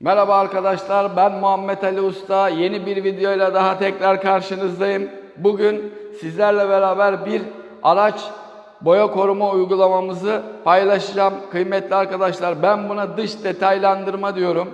Merhaba arkadaşlar ben Muhammed Ali Usta. Yeni bir videoyla daha tekrar karşınızdayım. Bugün sizlerle beraber bir araç boya koruma uygulamamızı paylaşacağım. Kıymetli arkadaşlar ben buna dış detaylandırma diyorum.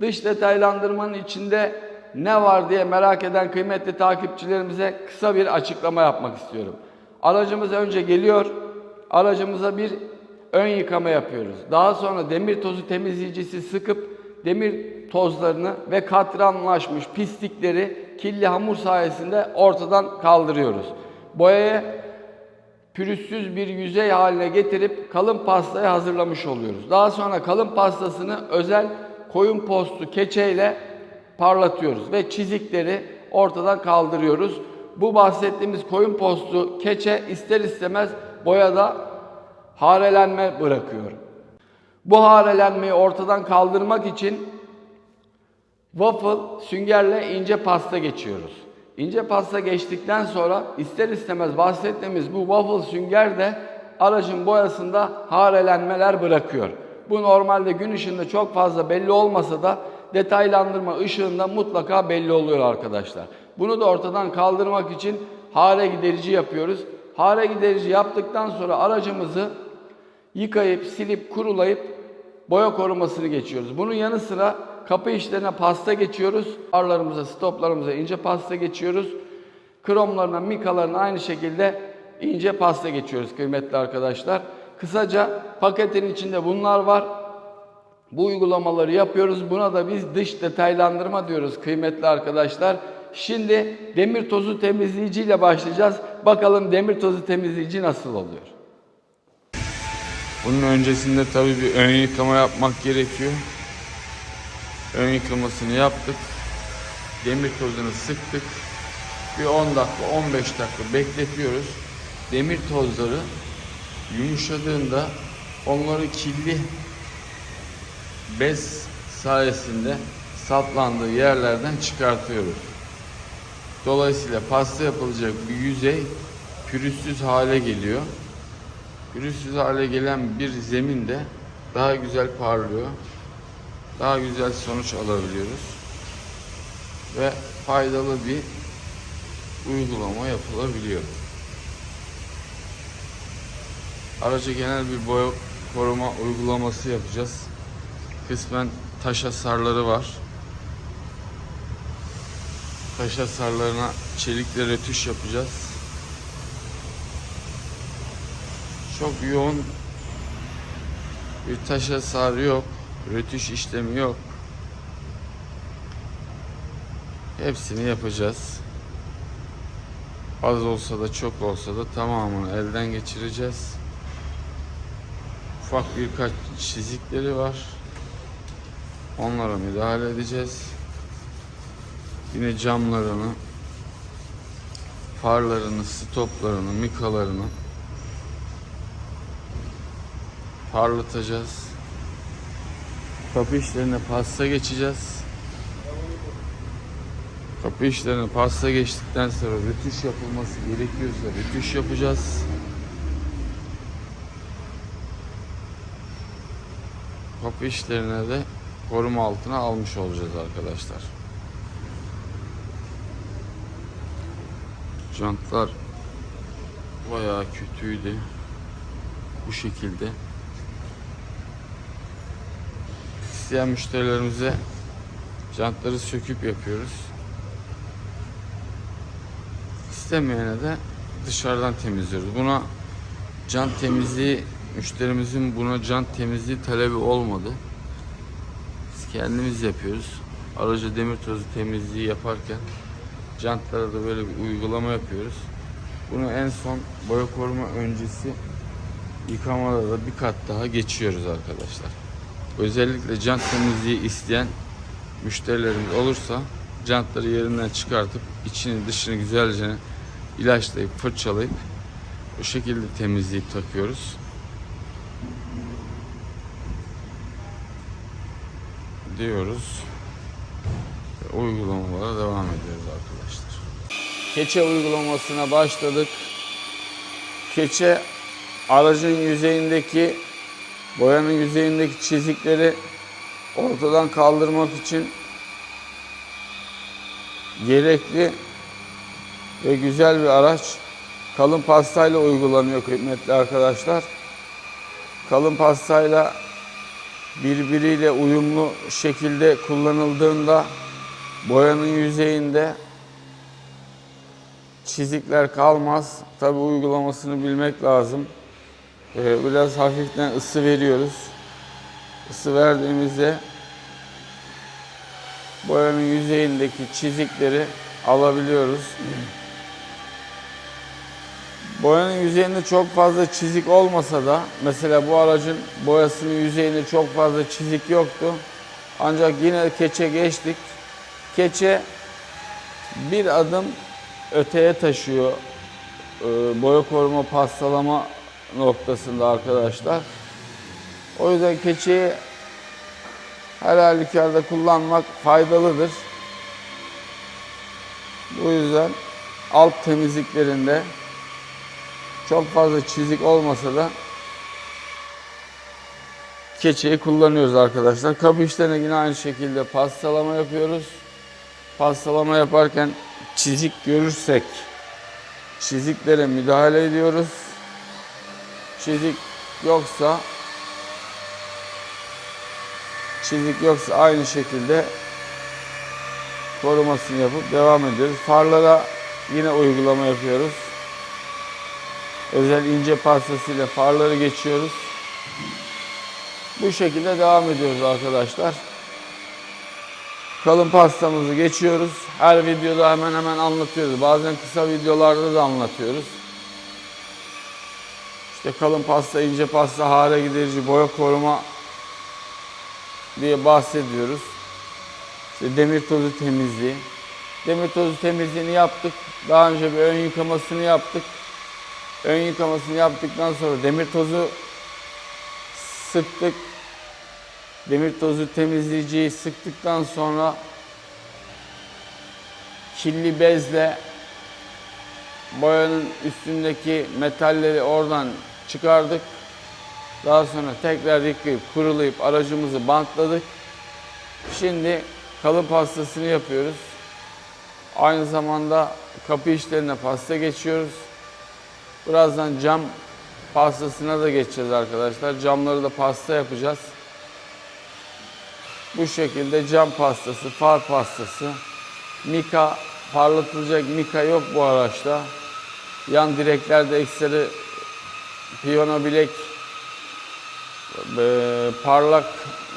Dış detaylandırmanın içinde ne var diye merak eden kıymetli takipçilerimize kısa bir açıklama yapmak istiyorum. Aracımız önce geliyor. Aracımıza bir ön yıkama yapıyoruz. Daha sonra demir tozu temizleyicisi sıkıp demir tozlarını ve katranlaşmış pislikleri kirli hamur sayesinde ortadan kaldırıyoruz. Boyaya pürüzsüz bir yüzey haline getirip kalın pastayı hazırlamış oluyoruz. Daha sonra kalın pastasını özel koyun postu keçeyle parlatıyoruz ve çizikleri ortadan kaldırıyoruz. Bu bahsettiğimiz koyun postu keçe ister istemez boyada harelenme bırakıyor. Bu harelenmeyi ortadan kaldırmak için waffle süngerle ince pasta geçiyoruz. İnce pasta geçtikten sonra ister istemez bahsettiğimiz bu waffle sünger de aracın boyasında harelenmeler bırakıyor. Bu normalde gün ışığında çok fazla belli olmasa da detaylandırma ışığında mutlaka belli oluyor arkadaşlar. Bunu da ortadan kaldırmak için hare giderici yapıyoruz. Hare giderici yaptıktan sonra aracımızı yıkayıp, silip, kurulayıp boya korumasını geçiyoruz. Bunun yanı sıra kapı işlerine pasta geçiyoruz. Arlarımıza, stoplarımıza ince pasta geçiyoruz. Kromlarına, mikalarına aynı şekilde ince pasta geçiyoruz kıymetli arkadaşlar. Kısaca paketin içinde bunlar var. Bu uygulamaları yapıyoruz. Buna da biz dış detaylandırma diyoruz kıymetli arkadaşlar. Şimdi demir tozu temizleyici ile başlayacağız. Bakalım demir tozu temizleyici nasıl oluyor? Bunun öncesinde tabii bir ön yıkama yapmak gerekiyor. Ön yıkamasını yaptık. Demir tozunu sıktık. Bir 10 dakika 15 dakika bekletiyoruz. Demir tozları yumuşadığında onları kirli bez sayesinde saplandığı yerlerden çıkartıyoruz. Dolayısıyla pasta yapılacak bir yüzey pürüzsüz hale geliyor. Pürüzsüz hale gelen bir zeminde daha güzel parlıyor. Daha güzel sonuç alabiliyoruz. Ve faydalı bir uygulama yapılabiliyor. Araca genel bir boya koruma uygulaması yapacağız. Kısmen taş hasarları var. Taş hasarlarına çelikle rötuş yapacağız. Çok yoğun bir taş hasarı yok. Rötuş işlemi yok. Hepsini yapacağız. Az olsa da çok olsa da tamamını elden geçireceğiz. Ufak birkaç çizikleri var. Onlara müdahale edeceğiz. Yine camlarını, farlarını, stoplarını, mikalarını parlatacağız. Kapı işlerine pasta geçeceğiz. Kapı işlerine pasta geçtikten sonra rütüş yapılması gerekiyorsa rütüş yapacağız. Kapı işlerine de koruma altına almış olacağız arkadaşlar. Jantlar bayağı kötüydü. Bu şekilde. İsteyen müşterilerimize jantları söküp yapıyoruz. İstemeyene de dışarıdan temizliyoruz. Buna jant temizliği müşterimizin buna jant temizliği talebi olmadı. Biz kendimiz yapıyoruz. Araca demir tozu temizliği yaparken jantlara da böyle bir uygulama yapıyoruz. Bunu en son boya koruma öncesi yıkamada da bir kat daha geçiyoruz arkadaşlar. Özellikle jant temizliği isteyen müşterilerimiz olursa jantları yerinden çıkartıp içini dışını güzelce ilaçlayıp fırçalayıp bu şekilde temizleyip takıyoruz. Diyoruz. Ve uygulamalara devam ediyoruz arkadaşlar. Keçe uygulamasına başladık. Keçe aracın yüzeyindeki boyanın yüzeyindeki çizikleri ortadan kaldırmak için gerekli ve güzel bir araç. Kalın pastayla uygulanıyor kıymetli arkadaşlar. Kalın pastayla birbiriyle uyumlu şekilde kullanıldığında boyanın yüzeyinde çizikler kalmaz. Tabi uygulamasını bilmek lazım. Ee, biraz hafiften ısı veriyoruz. Isı verdiğimizde boyanın yüzeyindeki çizikleri alabiliyoruz. Boyanın yüzeyinde çok fazla çizik olmasa da mesela bu aracın boyasının yüzeyinde çok fazla çizik yoktu. Ancak yine keçe geçtik. Keçe bir adım öteye taşıyor e, boya koruma pastalama noktasında arkadaşlar. O yüzden keçeyi her halükarda kullanmak faydalıdır. Bu yüzden alt temizliklerinde çok fazla çizik olmasa da keçeyi kullanıyoruz arkadaşlar. Kapı işlerine yine aynı şekilde pastalama yapıyoruz. Pastalama yaparken çizik görürsek çiziklere müdahale ediyoruz. Çizik yoksa çizik yoksa aynı şekilde korumasını yapıp devam ediyoruz. Farlara yine uygulama yapıyoruz. Özel ince pastasıyla farları geçiyoruz. Bu şekilde devam ediyoruz arkadaşlar. Kalın pastamızı geçiyoruz. Her videoda hemen hemen anlatıyoruz. Bazen kısa videolarda da anlatıyoruz. İşte kalın pasta, ince pasta, hare giderici, boya koruma diye bahsediyoruz. İşte demir tozu temizliği. Demir tozu temizliğini yaptık. Daha önce bir ön yıkamasını yaptık. Ön yıkamasını yaptıktan sonra demir tozu sıktık. Demir tozu temizleyiciyi sıktıktan sonra kirli bezle boyanın üstündeki metalleri oradan çıkardık. Daha sonra tekrar yıkayıp kurulayıp aracımızı bantladık. Şimdi kalın pastasını yapıyoruz. Aynı zamanda kapı işlerine pasta geçiyoruz. Birazdan cam pastasına da geçeceğiz arkadaşlar. Camları da pasta yapacağız. Bu şekilde cam pastası, far pastası, mika, parlatılacak mika yok bu araçta. Yan direklerde ekstra piyano bilek e, parlak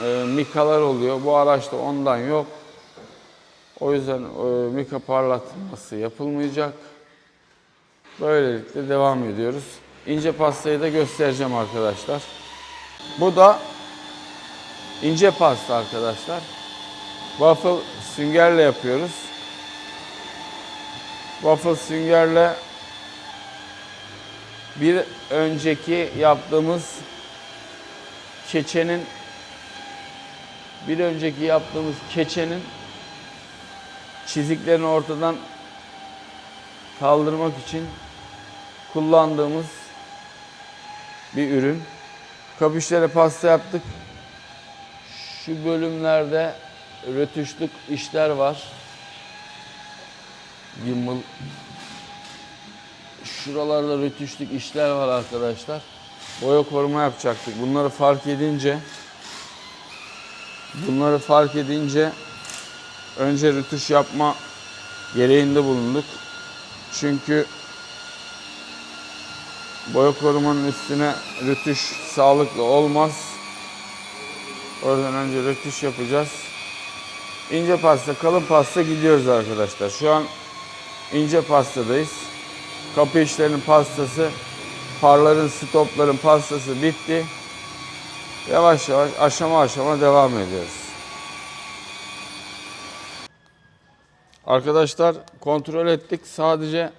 e, mikalar oluyor. Bu araçta ondan yok. O yüzden e, mika parlatılması yapılmayacak. Böylelikle devam ediyoruz. İnce pastayı da göstereceğim arkadaşlar. Bu da ince pasta arkadaşlar. Waffle süngerle yapıyoruz. Waffle süngerle bir önceki yaptığımız keçenin bir önceki yaptığımız keçenin çiziklerini ortadan kaldırmak için kullandığımız bir ürün. Kabüşlere pasta yaptık. Şu bölümlerde rötuşluk işler var. Gimbal. Şuralarda rötuşluk işler var arkadaşlar. Boya koruma yapacaktık. Bunları fark edince bunları fark edince önce rötuş yapma gereğinde bulunduk. Çünkü boya korumanın üstüne rötuş sağlıklı olmaz. Oradan önce rötuş yapacağız. İnce pasta, kalın pasta gidiyoruz arkadaşlar. Şu an ince pastadayız. Kapı işlerinin pastası, farların, stopların pastası bitti. Yavaş yavaş aşama aşama devam ediyoruz. Arkadaşlar kontrol ettik. Sadece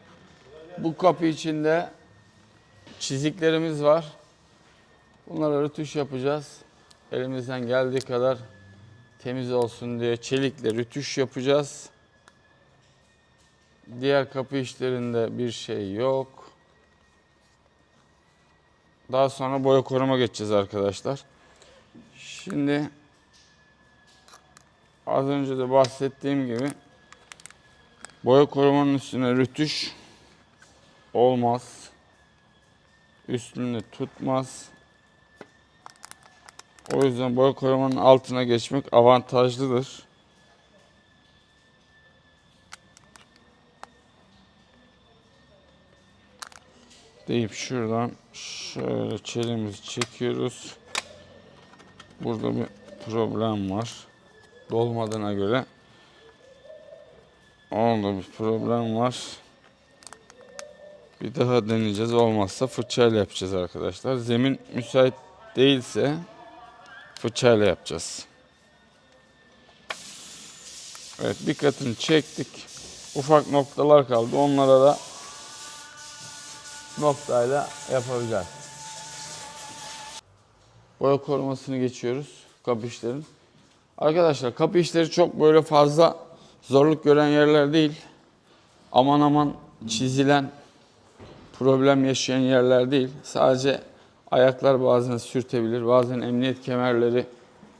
bu kapı içinde çiziklerimiz var. Bunlara rötuş yapacağız. Elimizden geldiği kadar temiz olsun diye çelikle rütüş yapacağız. Diğer kapı işlerinde bir şey yok. Daha sonra boya koruma geçeceğiz arkadaşlar. Şimdi Az önce de bahsettiğim gibi boya korumanın üstüne rütüş olmaz. Üstünde tutmaz. O yüzden boya korumanın altına geçmek avantajlıdır. Deyip şuradan şöyle çelimizi çekiyoruz. Burada bir problem var. Dolmadığına göre orada bir problem var. Bir daha deneyeceğiz. Olmazsa fırçayla yapacağız arkadaşlar. Zemin müsait değilse fırçayla yapacağız. Evet bir katını çektik. Ufak noktalar kaldı. Onlara da noktayla yapacağız. Boya korumasını geçiyoruz kapı işlerin. Arkadaşlar kapı işleri çok böyle fazla zorluk gören yerler değil. Aman aman çizilen, problem yaşayan yerler değil. Sadece ayaklar bazen sürtebilir, bazen emniyet kemerleri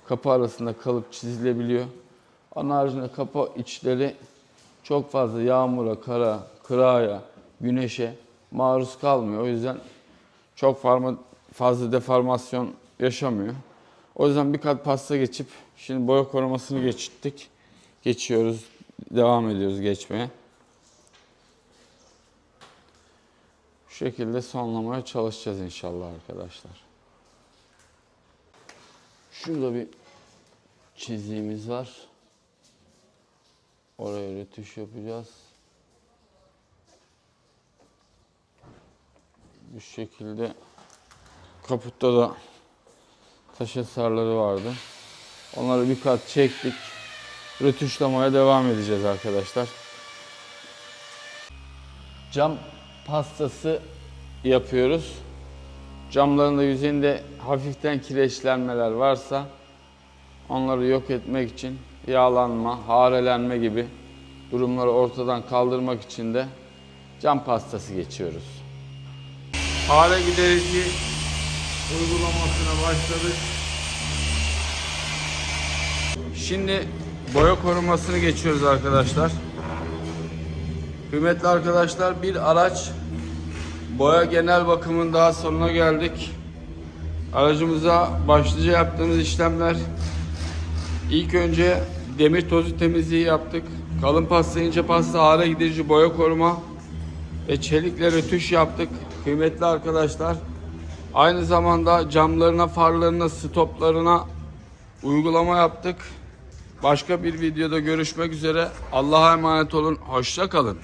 kapı arasında kalıp çizilebiliyor. Onun haricinde kapı içleri çok fazla yağmura, kara, kıraya, güneşe maruz kalmıyor. O yüzden çok farma, fazla deformasyon yaşamıyor. O yüzden bir kat pasta geçip şimdi boya korumasını geçtik. Geçiyoruz, devam ediyoruz geçmeye. Şu şekilde sonlamaya çalışacağız inşallah arkadaşlar. Şurada bir çiziğimiz var. Oraya rötuş yapacağız. Bu şekilde kaputta da taş eserleri vardı. Onları bir kat çektik. Rötuşlamaya devam edeceğiz arkadaşlar. Cam pastası yapıyoruz. Camların da yüzeyinde hafiften kireçlenmeler varsa onları yok etmek için yağlanma, harelenme gibi durumları ortadan kaldırmak için de cam pastası geçiyoruz. Hare giderici uygulamasına başladık. Şimdi boya korumasını geçiyoruz arkadaşlar. Kıymetli arkadaşlar bir araç boya genel bakımın daha sonuna geldik. Aracımıza başlıca yaptığımız işlemler ilk önce demir tozu temizliği yaptık. Kalın pasta, ince pasta, hare giderici boya koruma ve çelikle rötuş yaptık. Kıymetli arkadaşlar aynı zamanda camlarına, farlarına, stoplarına uygulama yaptık. Başka bir videoda görüşmek üzere. Allah'a emanet olun. Hoşça kalın.